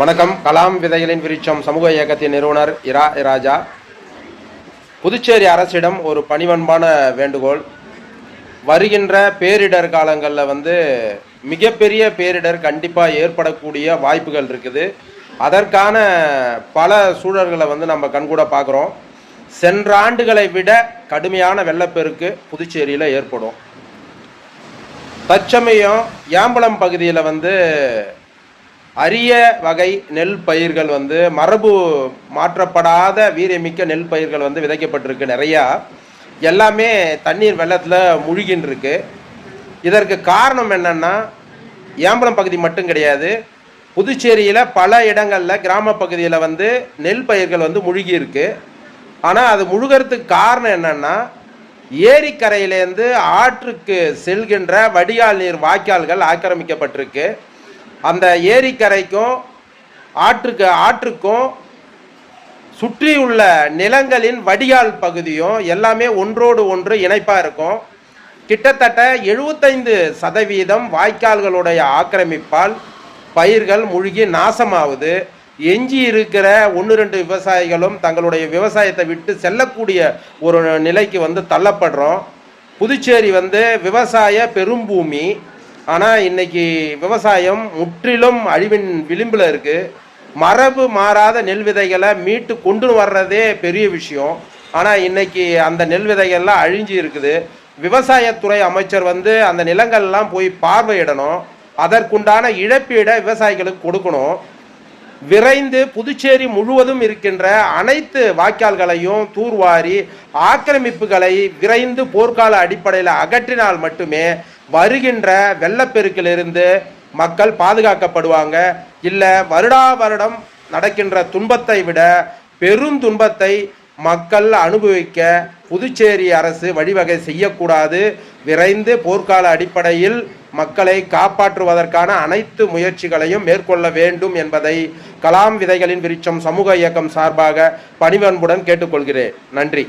வணக்கம். கலாம் விதைகளின் விருட்சம் சமூக இயக்கத்தின் நிறுவனர் இரா ராஜா. புதுச்சேரி அரசிடம் ஒரு பணிவன்பான வேண்டுகோள். வருகின்ற பேரிடர் காலங்களில் வந்து மிகப்பெரிய பேரிடர் கண்டிப்பாக ஏற்படக்கூடிய வாய்ப்புகள் இருக்குது. அதற்கான பல சூழல்களை வந்து நம்ம கண்கூட பார்க்குறோம். சென்ற ஆண்டுகளை விட கடுமையான வெள்ளப்பெருக்கு புதுச்சேரியில் ஏற்படும். தற்சமயம் ஏம்பலம் பகுதியில் வந்து அரிய வகை நெல் பயிர்கள் வந்து மரபு மாற்றப்படாத வீரியமிக்க நெல் பயிர்கள் வந்து விதைக்கப்பட்டிருக்கு நிறையா. எல்லாமே தண்ணீர் வெள்ளத்தில் முழுகின்னு இருக்கு இதற்கு காரணம் என்னன்னா ஏம்பலம் பகுதி மட்டும் கிடையாது. புதுச்சேரியில் பல இடங்களில் கிராம பகுதியில் வந்து நெல் பயிர்கள் வந்து முழுகி இருக்கு ஆனால் அது முழுகிறதுக்கு காரணம் என்னன்னா ஏரிக்கரையிலேருந்து ஆற்றுக்கு செல்கின்ற வடிகால் நீர் வாய்க்கால்கள் ஆக்கிரமிக்கப்பட்டிருக்கு. அந்த ஏரிக்கரைக்கும் ஆற்றுக்கு ஆற்றுக்கும் சுற்றியுள்ள நிலங்களின் வடிகால் பகுதியும் எல்லாமே ஒன்றோடு ஒன்று இணைப்பாக இருக்கும். கிட்டத்தட்ட எழுபத்தைந்து சதவீதம் வாய்க்கால்களுடைய ஆக்கிரமிப்பால் பயிர்கள் மூழ்கி நாசமாகுது எஞ்சி இருக்கிற ஒன்று ரெண்டு விவசாயிகளும் தங்களுடைய விவசாயத்தை விட்டு செல்லக்கூடிய ஒரு நிலைக்கு வந்து தள்ளப்படுறோம். புதுச்சேரி வந்து விவசாய பெரும்பூமி ஆனால் இன்னைக்கு விவசாயம் முற்றிலும் அழிவின் விளிம்பில் இருக்குது மரபு மாறாத நெல் விதைகளை மீட்டு கொண்டு வர்றதே பெரிய விஷயம். ஆனால் இன்னைக்கு அந்த நெல் விதைகள்லாம் அழிஞ்சு இருக்குது. விவசாயத்துறை அமைச்சர் வந்து அந்த நிலங்கள்லாம் போய் பார்வையிடணும். அதற்குண்டான இழப்பீடை விவசாயிகளுக்கு கொடுக்கணும். விரைந்து புதுச்சேரி முழுவதும் இருக்கின்ற அனைத்து வாய்க்கால்களையும் தூர்வாரி ஆக்கிரமிப்புகளை விரைந்து போர்க்கால அடிப்படையில் அகற்றினால் மட்டுமே வருகின்ற வெள்ளப்பெருக்கிலிருந்து மக்கள் பாதுகாக்கப்படுவாங்க. இல்லை வருடா வருடம் நடக்கின்ற துன்பத்தை விட பெருந்துன்பத்தை மக்கள் அனுபவிக்க புதுச்சேரி அரசு வழிவகை செய்யக்கூடாது. விரைந்து போர்க்கால அடிப்படையில் மக்களை காப்பாற்றுவதற்கான அனைத்து முயற்சிகளையும் மேற்கொள்ள வேண்டும் என்பதை கலாம் விதைகளின் விருச்சம் சமூக இயக்கம் சார்பாக பணிவன்புடன் கேட்டுக்கொள்கிறேன். நன்றி.